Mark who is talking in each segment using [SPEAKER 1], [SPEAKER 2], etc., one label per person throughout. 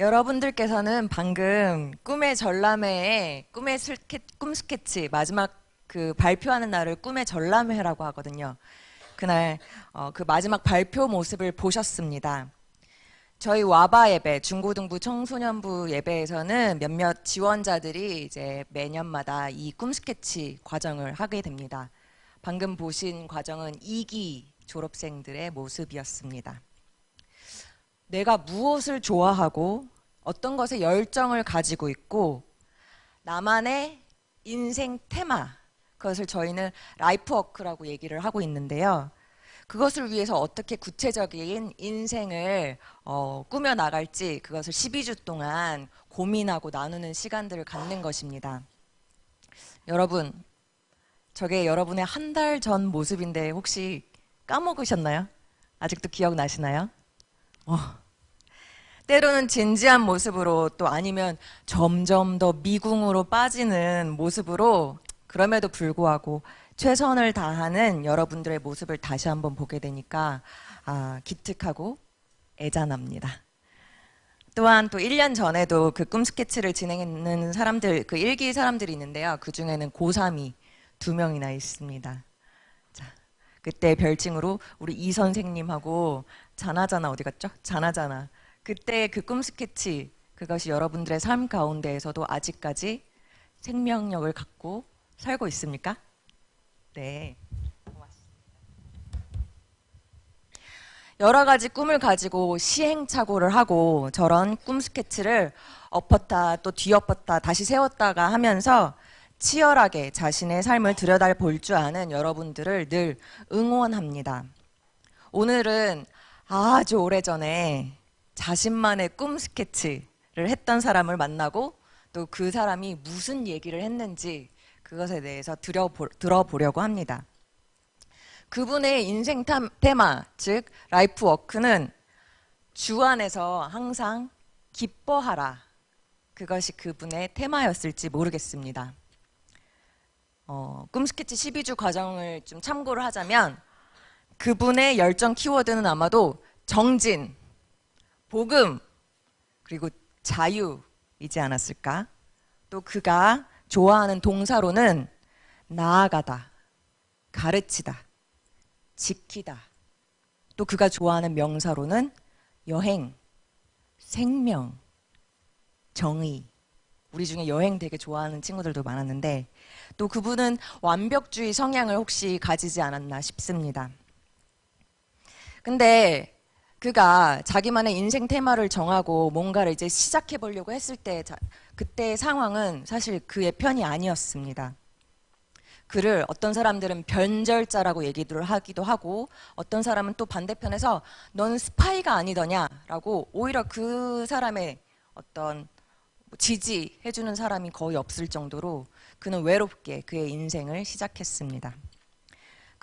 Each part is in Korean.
[SPEAKER 1] 여러분들께서는 방금 꿈의 전람회의 꿈의 스케, 꿈 스케치 마지막 그 발표하는 날을 꿈의 전람회라고 하거든요. 그날 어, 그 마지막 발표 모습을 보셨습니다. 저희 와바 예배, 중고등부 청소년부 예배에서는 몇몇 지원자들이 이제 매년마다 이 꿈 스케치 과정을 하게 됩니다. 방금 보신 과정은 2기 졸업생들의 모습이었습니다. 내가 무엇을 좋아하고 어떤 것에 열정을 가지고 있고 나만의 인생 테마 그것을 저희는 라이프워크라고 얘기를 하고 있는데요. 그것을 위해서 어떻게 구체적인 인생을 어, 꾸며 나갈지 그것을 12주 동안 고민하고 나누는 시간들을 갖는 것입니다. 여러분, 저게 여러분의 한 달 전 모습인데 혹시 까먹으셨나요? 아직도 기억나시나요? 어. 때로는 진지한 모습으로 또 아니면 점점 더 미궁으로 빠지는 모습으로 그럼에도 불구하고 최선을 다하는 여러분들의 모습을 다시 한번 보게 되니까 아, 기특하고 애잔합니다. 또한 또 1년 전에도 그 꿈 스케치를 진행하는 사람들, 그 일기 사람들이 있는데요. 그 중에는 고3이 두 명이나 있습니다. 자, 그때 별칭으로 우리 이 선생님하고 자나자나 어디 갔죠? 자나자나. 그때 그 꿈 스케치, 그것이 여러분들의 삶 가운데에서도 아직까지 생명력을 갖고 살고 있습니까? 네. 여러 가지 꿈을 가지고 시행착오를 하고 저런 꿈 스케치를 엎었다 또 뒤엎었다 다시 세웠다가 하면서 치열하게 자신의 삶을 들여다 볼 줄 아는 여러분들을 늘 응원합니다. 오늘은 아주 오래전에 자신만의 꿈 스케치를 했던 사람을 만나고 또 그 사람이 무슨 얘기를 했는지 그것에 대해서 들어보, 들어보려고 합니다. 그분의 인생 테마, 즉 라이프 워크는 주 안에서 항상 기뻐하라. 그것이 그분의 테마였을지 모르겠습니다. 어, 꿈 스케치 12주 과정을 좀 참고를 하자면 그분의 열정 키워드는 아마도 정진, 복음, 그리고 자유이지 않았을까? 또 그가 좋아하는 동사로는 나아가다, 가르치다, 지키다. 또 그가 좋아하는 명사로는 여행, 생명, 정의. 우리 중에 여행 되게 좋아하는 친구들도 많았는데 또 그분은 완벽주의 성향을 혹시 가지지 않았나 싶습니다. 근데 그가 자기만의 인생 테마를 정하고 뭔가를 이제 시작해 보려고 했을 때 그때의 상황은 사실 그의 편이 아니었습니다. 그를 어떤 사람들은 변절자라고 얘기를 하기도 하고 어떤 사람은 또 반대편에서 넌 스파이가 아니더냐라고 오히려 그 사람의 어떤 지지해주는 사람이 거의 없을 정도로 그는 외롭게 그의 인생을 시작했습니다.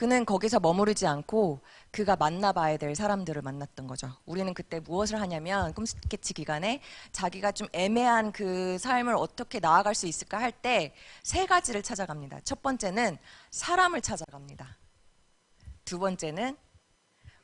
[SPEAKER 1] 그는 거기서 머무르지 않고 그가 만나봐야 될 사람들을 만났던 거죠. 우리는 그때 무엇을 하냐면 꿈 스케치 기간에 자기가 좀 애매한 그 삶을 어떻게 나아갈 수 있을까 할 때 세 가지를 찾아갑니다. 첫 번째는 사람을 찾아갑니다. 두 번째는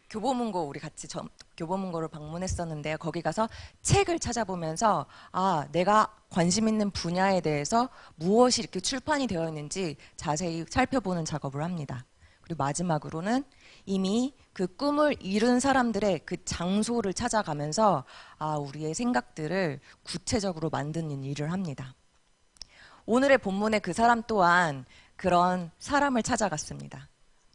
[SPEAKER 1] 교보문고 우리 같이 저, 교보문고를 방문했었는데요. 거기 가서 책을 찾아보면서 아 내가 관심 있는 분야에 대해서 무엇이 이렇게 출판이 되어 있는지 자세히 살펴보는 작업을 합니다. 그리고 마지막으로는 이미 그 꿈을 이룬 사람들의 그 장소를 찾아가면서 아, 우리의 생각들을 구체적으로 만드는 일을 합니다. 오늘의 본문의 그 사람 또한 그런 사람을 찾아갔습니다.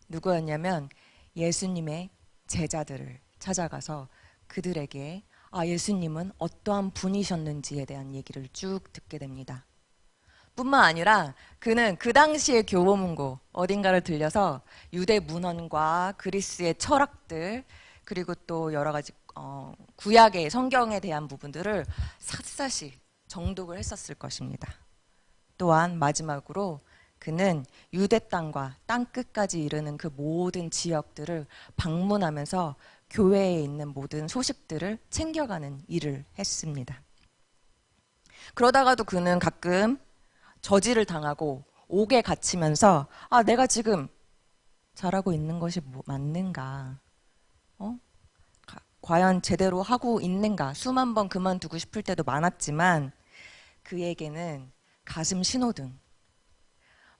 [SPEAKER 1] 누구였냐면 예수님의 제자들을 찾아가서 그들에게 아, 예수님은 어떠한 분이셨는지에 대한 얘기를 쭉 듣게 됩니다. 뿐만 아니라 그는 그 당시의 교보문고 어딘가를 들려서 유대 문헌과 그리스의 철학들 그리고 또 여러 가지 어, 구약의 성경에 대한 부분들을 샅샅이 정독을 했었을 것입니다. 또한 마지막으로 그는 유대 땅과 땅 끝까지 이르는 그 모든 지역들을 방문하면서 교회에 있는 모든 소식들을 챙겨가는 일을 했습니다. 그러다가도 그는 가끔 저지를 당하고 옥에 갇히면서 아 내가 지금 잘하고 있는 것이 뭐, 맞는가? 어? 과연 제대로 하고 있는가 수만 번 그만두고 싶을 때도 많았지만 그에게는 가슴 신호등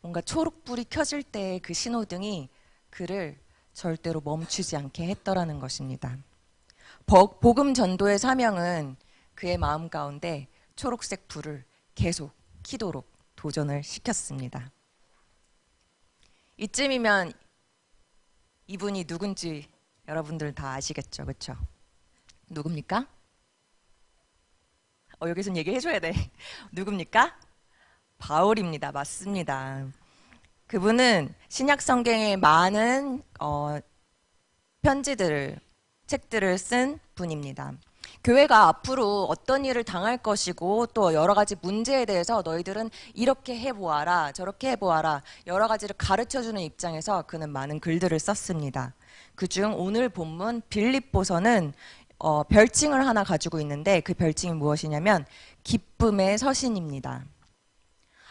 [SPEAKER 1] 뭔가 초록불이 켜질 때그 신호등이 그를 절대로 멈추지 않게 했더라는 것입니다. 버- 복음 전도의 사명은 그의 마음 가운데 초록색 불을 계속 키도록 도전을 시켰습니다. 이쯤이면 이분이 누군지 여러분들 다 아시겠죠, 그렇죠? 누굽니까? 어, 여기선 얘기해줘야 돼. 누굽니까? 바울입니다. 맞습니다. 그분은 신약 성경에 많은 어, 편지들을 책들을 쓴 분입니다. 교회가 앞으로 어떤 일을 당할 것이고 또 여러 가지 문제에 대해서 너희들은 이렇게 해보아라 저렇게 해보아라 여러 가지를 가르쳐주는 입장에서 그는 많은 글들을 썼습니다. 그중 오늘 본문 빌립보서는 어, 별칭을 하나 가지고 있는데 그 별칭이 무엇이냐면 기쁨의 서신입니다.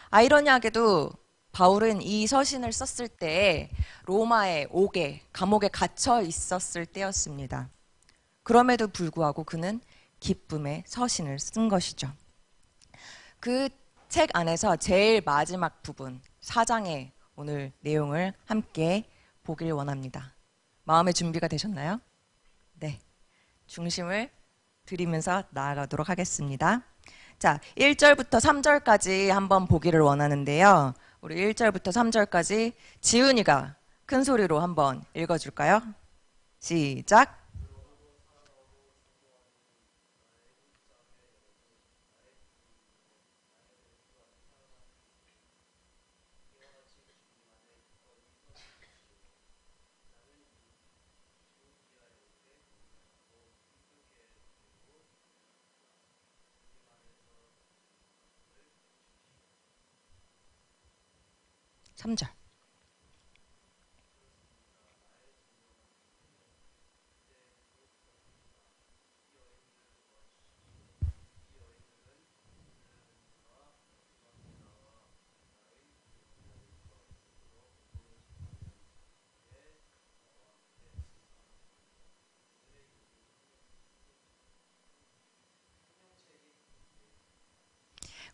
[SPEAKER 1] 아이러니하게도 바울은 이 서신을 썼을 때 로마의 옥에 감옥에 갇혀 있었을 때였습니다. 그럼에도 불구하고 그는 기쁨의 서신을 쓴 것이죠. 그 책 안에서 제일 마지막 부분 4장의 오늘 내용을 함께 보길 원합니다. 마음의 준비가 되셨나요? 네. 중심을 드리면서 나아가도록 하겠습니다. 자, 1절부터 3절까지 한번 보기를 원하는데요. 우리 1절부터 3절까지 지훈이가 큰 소리로 한번 읽어줄까요? 시작. 삼절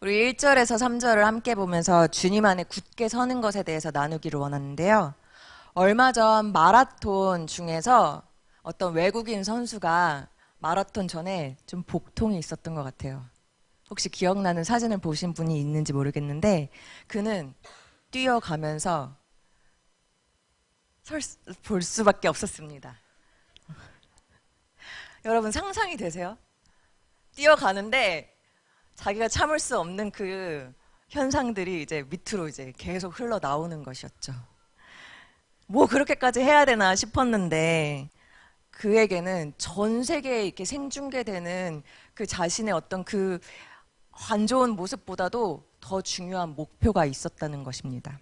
[SPEAKER 1] 우리 1절에서 3절을 함께 보면서 주님 안에 굳게 서는 것에 대해서 나누기를 원하는데요. 얼마 전 마라톤 중에서 어떤 외국인 선수가 마라톤 전에 좀 복통이 있었던 것 같아요. 혹시 기억나는 사진을 보신 분이 있는지 모르겠는데 그는 뛰어가면서 볼 수밖에 없었습니다. 여러분 상상이 되세요? 뛰어가는데 자기가 참을 수 없는 그 현상들이 이제 밑으로 이제 계속 흘러 나오는 것이었죠. 뭐 그렇게까지 해야 되나 싶었는데 그에게는 전 세계에 이렇게 생중계되는 그 자신의 어떤 그 안 좋은 모습보다도 더 중요한 목표가 있었다는 것입니다.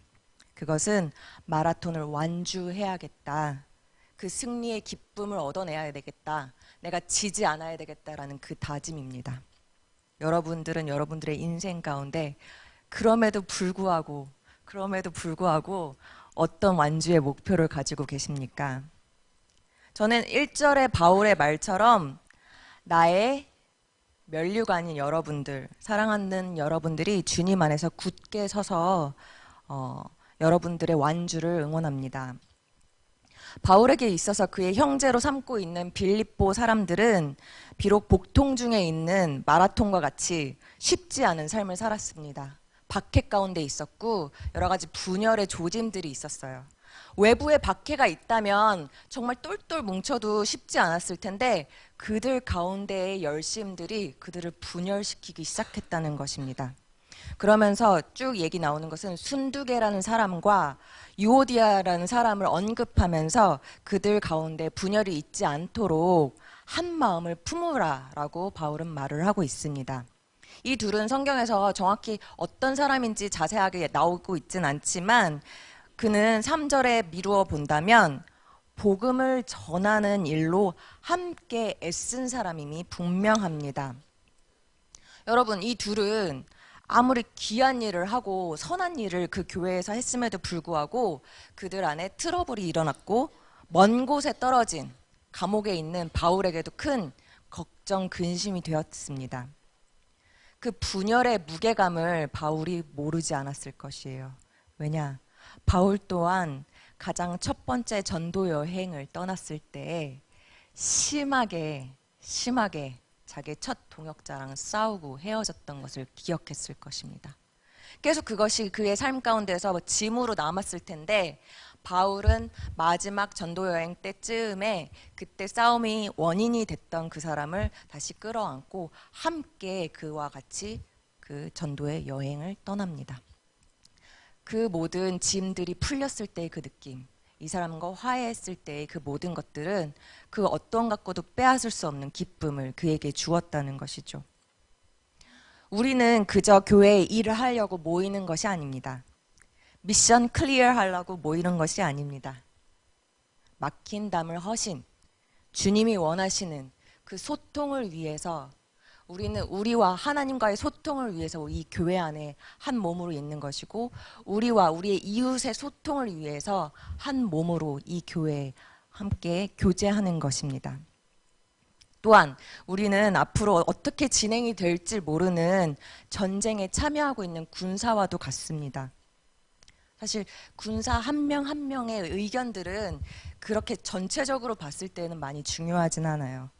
[SPEAKER 1] 그것은 마라톤을 완주해야겠다. 그 승리의 기쁨을 얻어내야 되겠다. 내가 지지 않아야 되겠다라는 그 다짐입니다. 여러분들은 여러분들의 인생 가운데 그럼에도 불구하고 그럼에도 불구하고 어떤 완주의 목표를 가지고 계십니까? 저는 1절의 바울의 말처럼 나의 면류관인 여러분들, 사랑하는 여러분들이 주님 안에서 굳게 서서 어, 여러분들의 완주를 응원합니다. 바울에게 있어서 그의 형제로 삼고 있는 빌립보 사람들은 비록 복통 중에 있는 마라톤과 같이 쉽지 않은 삶을 살았습니다. 박해 가운데 있었고 여러 가지 분열의 조짐들이 있었어요. 외부에 박해가 있다면 정말 똘똘 뭉쳐도 쉽지 않았을 텐데 그들 가운데의 열심들이 그들을 분열시키기 시작했다는 것입니다. 그러면서 쭉 얘기 나오는 것은 순두계라는 사람과 유오디아라는 사람을 언급하면서 그들 가운데 분열이 있지 않도록 한 마음을 품으라라고 바울은 말을 하고 있습니다. 이 둘은 성경에서 정확히 어떤 사람인지 자세하게 나오고 있진 않지만 그는 3절에 미루어 본다면 복음을 전하는 일로 함께 애쓴 사람임이 분명합니다. 여러분, 이 둘은 아무리 귀한 일을 하고 선한 일을 그 교회에서 했음에도 불구하고 그들 안에 트러블이 일어났고 먼 곳에 떨어진 감옥에 있는 바울에게도 큰 걱정 근심이 되었습니다. 그 분열의 무게감을 바울이 모르지 않았을 것이에요. 왜냐? 바울 또한 가장 첫 번째 전도 여행을 떠났을 때 심하게 심하게 자기 첫 동역자랑 싸우고 헤어졌던 것을 기억했을 것입니다. 계속 그것이 그의 삶 가운데서 짐으로 남았을 텐데 바울은 마지막 전도 여행 때쯤에 그때 싸움이 원인이 됐던 그 사람을 다시 끌어안고 함께 그와 같이 그 전도의 여행을 떠납니다. 그 모든 짐들이 풀렸을 때의 그 느낌, 이 사람과 화해했을 때의 그 모든 것들은 그 어떤 갖고도 빼앗을 수 없는 기쁨을 그에게 주었다는 것이죠. 우리는 그저 교회에 일을 하려고 모이는 것이 아닙니다. 미션 클리어 하려고 모이는 것이 아닙니다. 막힌 담을 허신, 주님이 원하시는 그 소통을 위해서 우리는 우리와 하나님과의 소통을 위해서 이 교회 안에 한 몸으로 있는 것이고 우리와 우리의 이웃의 소통을 위해서 한 몸으로 이 교회에 함께 교제하는 것입니다. 또한 우리는 앞으로 어떻게 진행이 될지 모르는 전쟁에 참여하고 있는 군사와도 같습니다. 사실 군사 한 명한 명의 의견들은 그렇게 전체적으로 봤을 때는 많이 중요하진 않아요.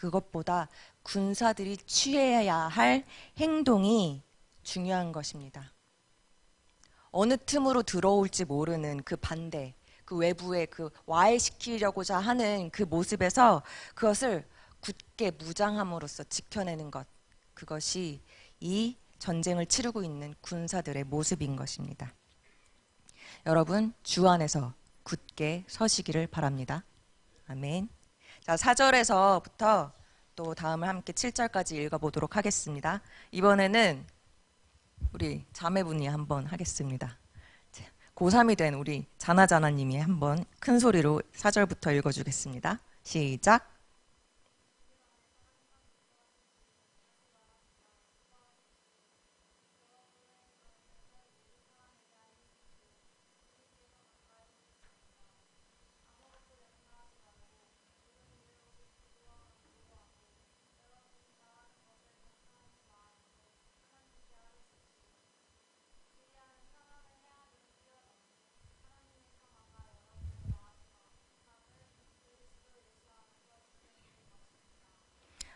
[SPEAKER 1] 그것보다 군사들이 취해야 할 행동이 중요한 것입니다. 어느 틈으로 들어올지 모르는 그 반대, 그 외부에 그 와해시키려고자 하는 그 모습에서 그것을 굳게 무장함으로써 지켜내는 것. 그것이 이 전쟁을 치르고 있는 군사들의 모습인 것입니다. 여러분, 주 안에서 굳게 서시기를 바랍니다. 아멘. 자, 4절에서부터 또 다음을 함께 7절까지 읽어보도록 하겠습니다. 이번에는 우리 자매분이 한번 하겠습니다. 고3이 된 우리 자나자나님이 한번 큰 소리로 4절부터 읽어주겠습니다. 시작.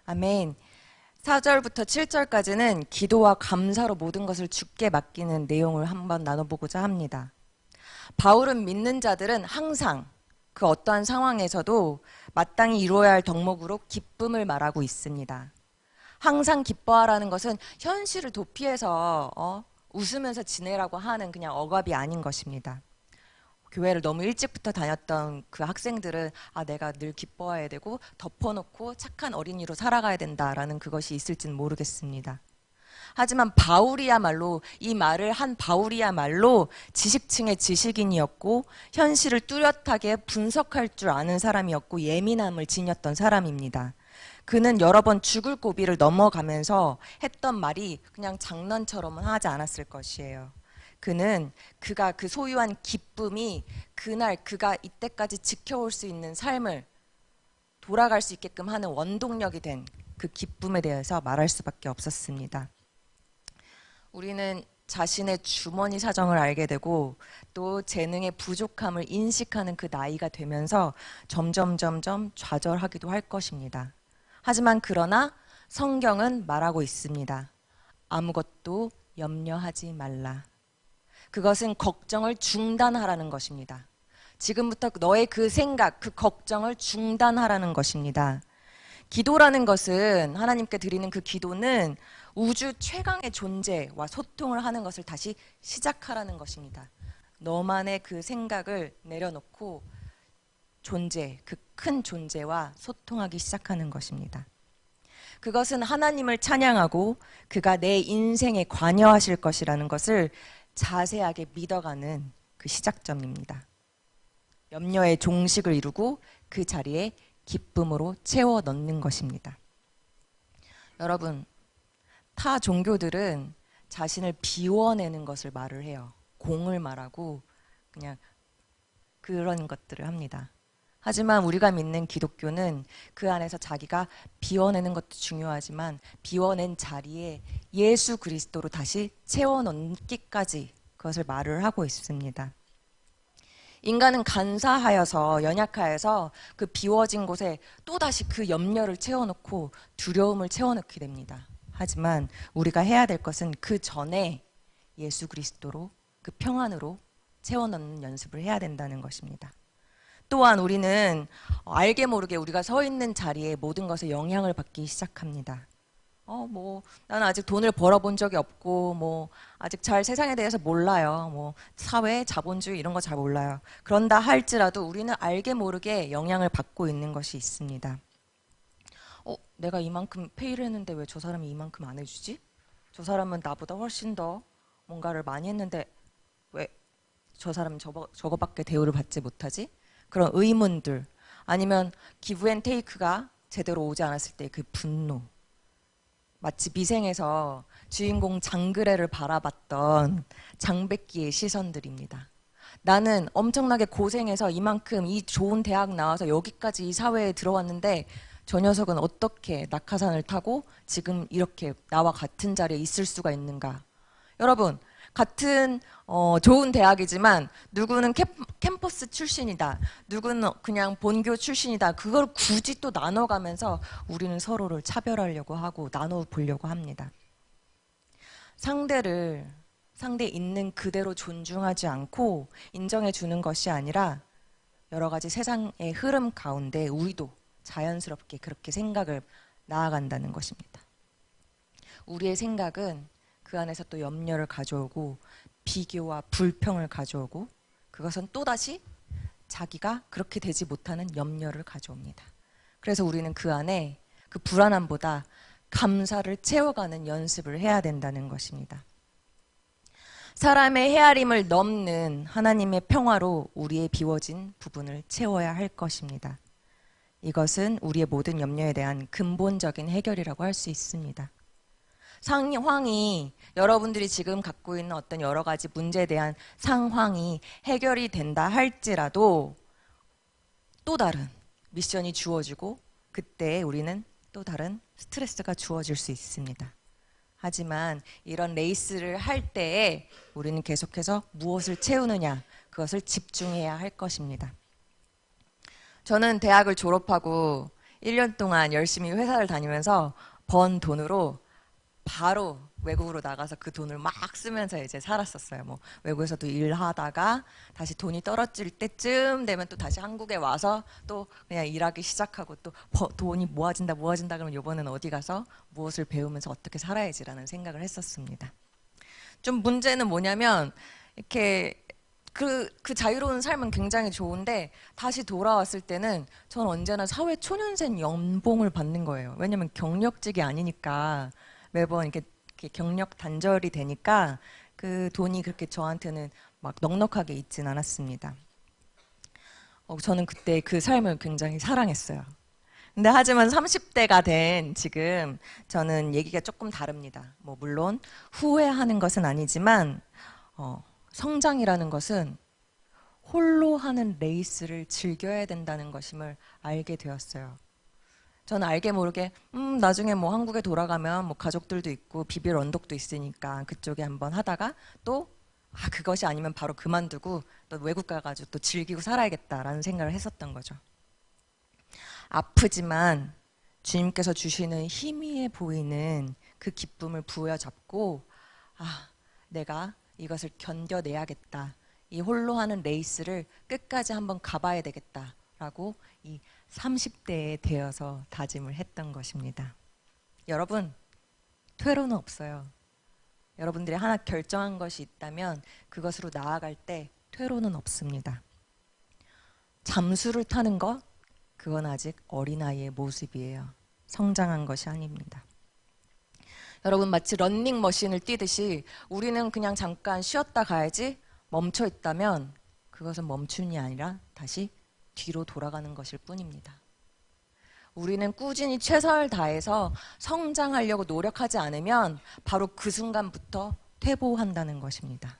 [SPEAKER 1] 아멘. 4절부터 7절까지는 기도와 감사로 모든 것을 주께 맡기는 내용을 한번 나눠보고자 합니다. 바울은 믿는 자들은 항상 그 어떠한 상황에서도 마땅히 이루어야 할 덕목으로 기쁨을 말하고 있습니다. 항상 기뻐하라는 것은 현실을 도피해서 어, 웃으면서 지내라고 하는 그냥 억압이 아닌 것입니다. 교회를 너무 일찍부터 다녔던 그 학생들은 아 내가 늘 기뻐해야 되고 덮어놓고 착한 어린이로 살아가야 된다라는 그것이 있을지는 모르겠습니다. 하지만 바울이야말로 이 말을 한 바울이야말로 지식층의 지식인이었고 현실을 뚜렷하게 분석할 줄 아는 사람이었고 예민함을 지녔던 사람입니다. 그는 여러 번 죽을 고비를 넘어가면서 했던 말이 그냥 장난처럼은 하지 않았을 것이에요. 그는 그가 그 소유한 기쁨이 그날 그가 이때까지 지켜올 수 있는 삶을 돌아갈 수 있게끔 하는 원동력이 된 그 기쁨에 대해서 말할 수밖에 없었습니다. 우리는 자신의 주머니 사정을 알게 되고 또 재능의 부족함을 인식하는 그 나이가 되면서 점점 점점 좌절하기도 할 것입니다. 하지만 그러나 성경은 말하고 있습니다. 아무것도 염려하지 말라. 그것은 걱정을 중단하라는 것입니다. 지금부터 너의 그 생각, 그 걱정을 중단하라는 것입니다. 기도라는 것은 하나님께 드리는 그 기도는 우주 최강의 존재와 소통을 하는 것을 다시 시작하라는 것입니다. 너만의 그 생각을 내려놓고 존재, 그 큰 존재와 소통하기 시작하는 것입니다. 그것은 하나님을 찬양하고 그가 내 인생에 관여하실 것이라는 것을 자세하게 믿어가는 그 시작점입니다. 염려의 종식을 이루고 그 자리에 기쁨으로 채워 넣는 것입니다. 여러분, 타 종교들은 자신을 비워내는 것을 말을 해요. 공을 말하고 그냥 그런 것들을 합니다. 하지만 우리가 믿는 기독교는 그 안에서 자기가 비워내는 것도 중요하지만 비워낸 자리에 예수 그리스도로 다시 채워 넣기까지 그것을 말을 하고 있습니다. 인간은 간사하여서 연약하여서 그 비워진 곳에 또다시 그 염려를 채워놓고 두려움을 채워넣게 됩니다. 하지만 우리가 해야 될 것은 그 전에 예수 그리스도로 그 평안으로 채워넣는 연습을 해야 된다는 것입니다. 또한 우리는 알게 모르게 우리가 서 있는 자리에 모든 것에 영향을 받기 시작합니다. 어, 뭐, 나는 아직 돈을 벌어본 적이 없고, 뭐, 아직 잘 세상에 대해서 몰라요. 뭐, 사회, 자본주의 이런 거 잘 몰라요. 그런다 할지라도 우리는 알게 모르게 영향을 받고 있는 것이 있습니다. 어, 내가 이만큼 페이를 했는데 왜 저 사람이 이만큼 안 해주지? 저 사람은 나보다 훨씬 더 뭔가를 많이 했는데 왜 저 사람은 저거, 저거밖에 대우를 받지 못하지? 그런 의문들 아니면 기브 앤 테이크가 제대로 오지 않았을 때 그 분노 마치 미생에서 주인공 장그래를 바라봤던 장백기의 시선들입니다. 나는 엄청나게 고생해서 이만큼 이 좋은 대학 나와서 여기까지 이 사회에 들어왔는데 저 녀석은 어떻게 낙하산을 타고 지금 이렇게 나와 같은 자리에 있을 수가 있는가? 여러분, 같은 어, 좋은 대학이지만 누구는 캠, 캠퍼스 출신이다. 누구는 그냥 본교 출신이다. 그걸 굳이 또 나눠가면서 우리는 서로를 차별하려고 하고 나눠 보려고 합니다. 상대를 상대 있는 그대로 존중하지 않고 인정해 주는 것이 아니라 여러 가지 세상의 흐름 가운데 우리도 자연스럽게 그렇게 생각을 나아간다는 것입니다. 우리의 생각은 그 안에서 또 염려를 가져오고 비교와 불평을 가져오고 그것은 또다시 자기가 그렇게 되지 못하는 염려를 가져옵니다. 그래서 우리는 그 안에 그 불안함보다 감사를 채워가는 연습을 해야 된다는 것입니다. 사람의 헤아림을 넘는 하나님의 평화로 우리의 비워진 부분을 채워야 할 것입니다. 이것은 우리의 모든 염려에 대한 근본적인 해결이라고 할 수 있습니다. 상황이 여러분들이 지금 갖고 있는 어떤 여러 가지 문제에 대한 상황이 해결이 된다 할지라도 또 다른 미션이 주어지고 그때 우리는 또 다른 스트레스가 주어질 수 있습니다. 하지만 이런 레이스를 할 때에 우리는 계속해서 무엇을 채우느냐 그것을 집중해야 할 것입니다. 저는 대학을 졸업하고 1년 동안 열심히 회사를 다니면서 번 돈으로 바로 외국으로 나가서 그 돈을 막 쓰면서 이제 살았었어요. 뭐 외국에서도 일하다가 다시 돈이 떨어질 때쯤 되면 또 다시 한국에 와서 또 그냥 일하기 시작하고 또 돈이 모아진다 모아진다 그러면 이번에는 어디 가서 무엇을 배우면서 어떻게 살아야지라는 생각을 했었습니다. 좀 문제는 뭐냐면 이렇게 그, 그 자유로운 삶은 굉장히 좋은데 다시 돌아왔을 때는 전 언제나 사회 초년생 연봉을 받는 거예요. 왜냐면 경력직이 아니니까 매번 이렇게, 이렇게 경력 단절이 되니까 그 돈이 그렇게 저한테는 막 넉넉하게 있진 않았습니다. 어, 저는 그때 그 삶을 굉장히 사랑했어요. 근데 하지만 30대가 된 지금 저는 얘기가 조금 다릅니다. 뭐 물론 후회하는 것은 아니지만 어, 성장이라는 것은 홀로 하는 레이스를 즐겨야 된다는 것임을 알게 되었어요. 저는 알게 모르게 음 나중에 뭐 한국에 돌아가면 뭐 가족들도 있고 비빌 언덕도 있으니까 그쪽에 한번 하다가 또 아, 그것이 아니면 바로 그만두고 또 외국 가가지고 또 즐기고 살아야겠다라는 생각을 했었던 거죠. 아프지만 주님께서 주시는 희미해 보이는 그 기쁨을 부여잡고 아 내가 이것을 견뎌내야겠다. 이 홀로 하는 레이스를 끝까지 한번 가봐야 되겠다라고 이 30대에 되어서 다짐을 했던 것입니다. 여러분, 퇴로는 없어요. 여러분들이 하나 결정한 것이 있다면 그것으로 나아갈 때 퇴로는 없습니다. 잠수를 타는 것, 그건 아직 어린아이의 모습이에요. 성장한 것이 아닙니다. 여러분 마치 런닝머신을 뛰듯이 우리는 그냥 잠깐 쉬었다 가야지 멈춰 있다면 그것은 멈춤이 아니라 다시 뒤로 돌아가는 것일 뿐입니다. 우리는 꾸준히 최선을 다해서 성장하려고 노력하지 않으면 바로 그 순간부터 퇴보한다는 것입니다.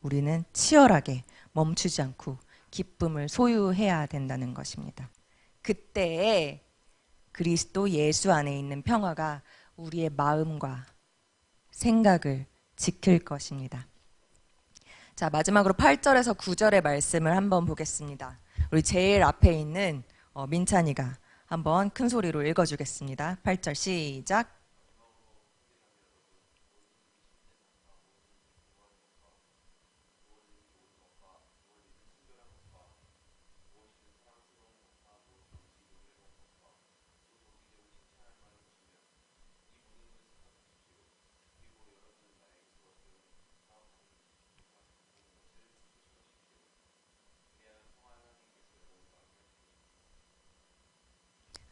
[SPEAKER 1] 우리는 치열하게 멈추지 않고 기쁨을 소유해야 된다는 것입니다. 그때에 그리스도 예수 안에 있는 평화가 우리의 마음과 생각을 지킬 것입니다. 자, 마지막으로 8절에서 9절의 말씀을 한번 보겠습니다. 우리 제일 앞에 있는 어, 민찬이가 한번 큰 소리로 읽어주겠습니다. 8절 시작.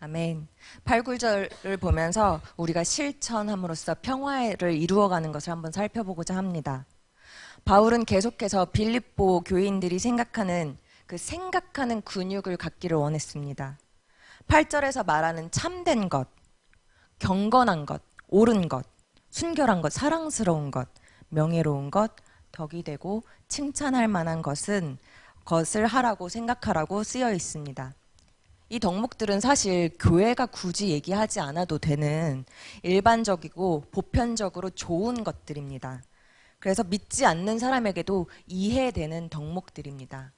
[SPEAKER 1] 아멘. 8, 9절을 보면서 우리가 실천함으로써 평화를 이루어가는 것을 한번 살펴보고자 합니다. 바울은 계속해서 빌립보 교인들이 생각하는 그 생각하는 근육을 갖기를 원했습니다. 8절에서 말하는 참된 것, 경건한 것, 옳은 것, 순결한 것, 사랑스러운 것, 명예로운 것, 덕이 되고 칭찬할 만한 것은 것을 하라고 생각하라고 쓰여 있습니다. 이 덕목들은 사실 교회가 굳이 얘기하지 않아도 되는 일반적이고 보편적으로 좋은 것들입니다. 그래서 믿지 않는 사람에게도 이해되는 덕목들입니다.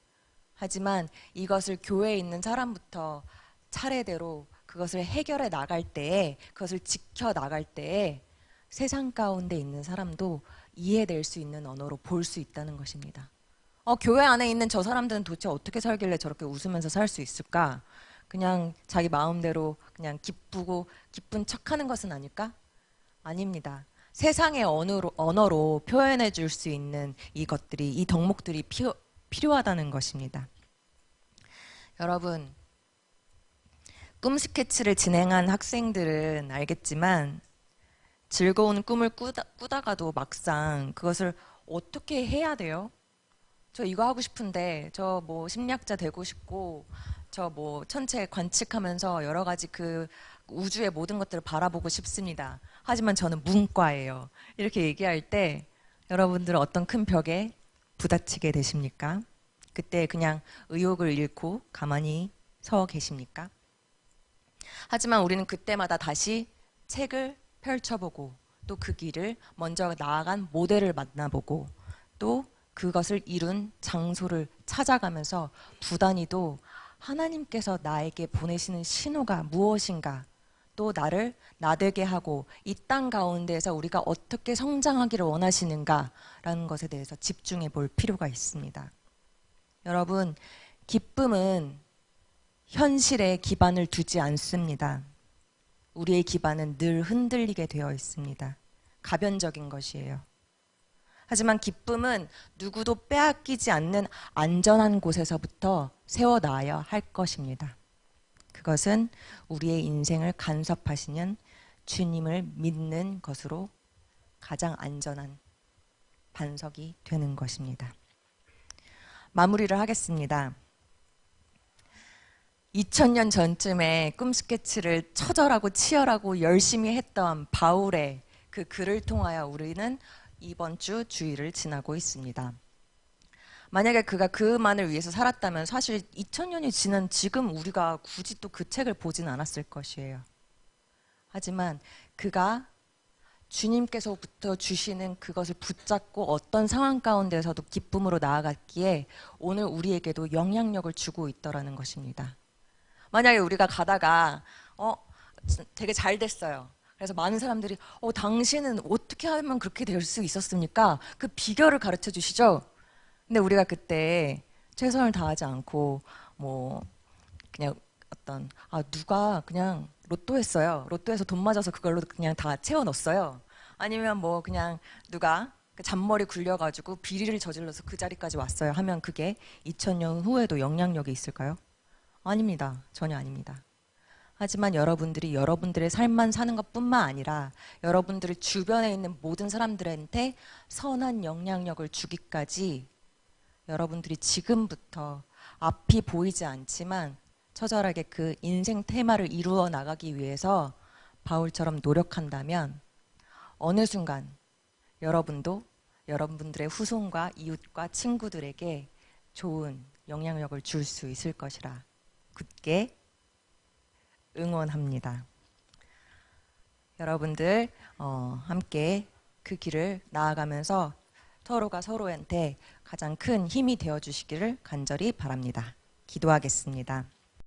[SPEAKER 1] 하지만 이것을 교회에 있는 사람부터 차례대로 그것을 해결해 나갈 때에 그것을 지켜 나갈 때에 세상 가운데 있는 사람도 이해될 수 있는 언어로 볼 수 있다는 것입니다. 어, 교회 안에 있는 저 사람들은 도대체 어떻게 살길래 저렇게 웃으면서 살 수 있을까? 그냥 자기 마음대로 그냥 기쁘고 기쁜 척하는 것은 아닐까? 아닙니다. 세상의 언어로, 언어로 표현해 줄 수 있는 이것들이 이 덕목들이 피, 필요하다는 것입니다. 여러분 꿈 스케치를 진행한 학생들은 알겠지만 즐거운 꿈을 꾸다, 꾸다가도 막상 그것을 어떻게 해야 돼요? 저 이거 하고 싶은데 저 뭐 심리학자 되고 싶고 저 뭐 천체 관측하면서 여러 가지 그 우주의 모든 것들을 바라보고 싶습니다. 하지만 저는 문과예요. 이렇게 얘기할 때 여러분들은 어떤 큰 벽에 부딪히게 되십니까? 그때 그냥 의욕을 잃고 가만히 서 계십니까? 하지만 우리는 그때마다 다시 책을 펼쳐보고 또 그 길을 먼저 나아간 모델을 만나보고 또 그것을 이룬 장소를 찾아가면서 부단히도 하나님께서 나에게 보내시는 신호가 무엇인가? 또 나를 나되게 하고 이 땅 가운데에서 우리가 어떻게 성장하기를 원하시는가라는 것에 대해서 집중해 볼 필요가 있습니다. 여러분, 기쁨은 현실에 기반을 두지 않습니다. 우리의 기반은 늘 흔들리게 되어 있습니다. 가변적인 것이에요. 하지만 기쁨은 누구도 빼앗기지 않는 안전한 곳에서부터 세워놔야 할 것입니다. 그것은 우리의 인생을 간섭하시는 주님을 믿는 것으로 가장 안전한 반석이 되는 것입니다. 마무리를 하겠습니다. 2000년 전쯤에 꿈 스케치를 처절하고 치열하고 열심히 했던 바울의 그 글을 통하여 우리는 이번 주 주일을 지나고 있습니다. 만약에 그가 그만을 위해서 살았다면 사실 2000년이 지난 지금 우리가 굳이 또 그 책을 보진 않았을 것이에요. 하지만 그가 주님께서부터 주시는 그것을 붙잡고 어떤 상황 가운데서도 기쁨으로 나아갔기에 오늘 우리에게도 영향력을 주고 있더라는 것입니다. 만약에 우리가 가다가 어 되게 잘 됐어요. 그래서 많은 사람들이 어 당신은 어떻게 하면 그렇게 될 수 있었습니까? 그 비결을 가르쳐 주시죠. 근데 우리가 그때 최선을 다하지 않고 뭐 그냥 어떤 아 누가 그냥 로또 했어요. 로또에서 돈 맞아서 그걸로 그냥 다 채워 넣었어요. 아니면 뭐 그냥 누가 그 잔머리 굴려가지고 비리를 저질러서 그 자리까지 왔어요. 하면 그게 2000년 후에도 영향력이 있을까요? 아닙니다. 전혀 아닙니다. 하지만 여러분들이 여러분들의 삶만 사는 것뿐만 아니라 여러분들의 주변에 있는 모든 사람들한테 선한 영향력을 주기까지 여러분들이 지금부터 앞이 보이지 않지만 처절하게 그 인생 테마를 이루어 나가기 위해서 바울처럼 노력한다면 어느 순간 여러분도 여러분들의 후손과 이웃과 친구들에게 좋은 영향력을 줄 수 있을 것이라 굳게 응원합니다. 여러분들 어, 함께 그 길을 나아가면서 서로가 서로한테 가장 큰 힘이 되어 주시기를 간절히 바랍니다. 기도하겠습니다.